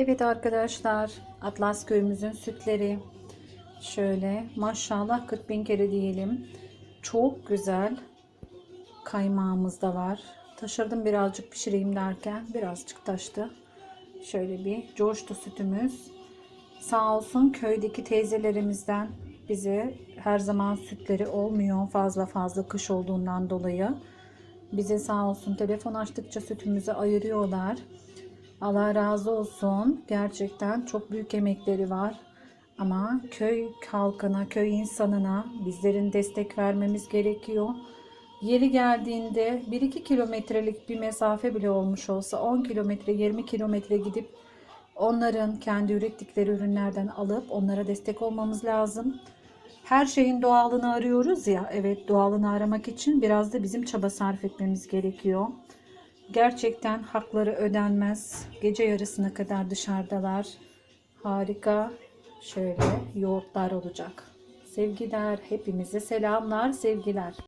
Evet arkadaşlar Atlas köyümüzün sütleri şöyle maşallah 40 bin kere diyelim. Çok güzel kaymağımız da var. Taşırdım birazcık pişireyim derken birazcık taştı. Şöyle bir coştu sütümüz. Sağ olsun köydeki teyzelerimizden bize her zaman sütleri olmuyor fazla fazla kış olduğundan dolayı. Bize sağ olsun telefon açtıkça sütümüzü ayırıyorlar. Allah razı olsun. Gerçekten çok büyük emekleri var. Ama köy halkına, köy insanına bizlerin destek vermemiz gerekiyor. Yeri geldiğinde 1-2 kilometrelik bir mesafe bile olmuş olsa 10 kilometre, 20 kilometre gidip onların kendi ürettikleri ürünlerden alıp onlara destek olmamız lazım. Her şeyin doğalını arıyoruz ya. Evet doğalını aramak için biraz da bizim çaba sarf etmemiz gerekiyor. Gerçekten hakları ödenmez. Gece yarısına kadar dışarıdalar. Harika. Şöyle yoğurtlar olacak. Sevgiler, hepinize selamlar, sevgiler.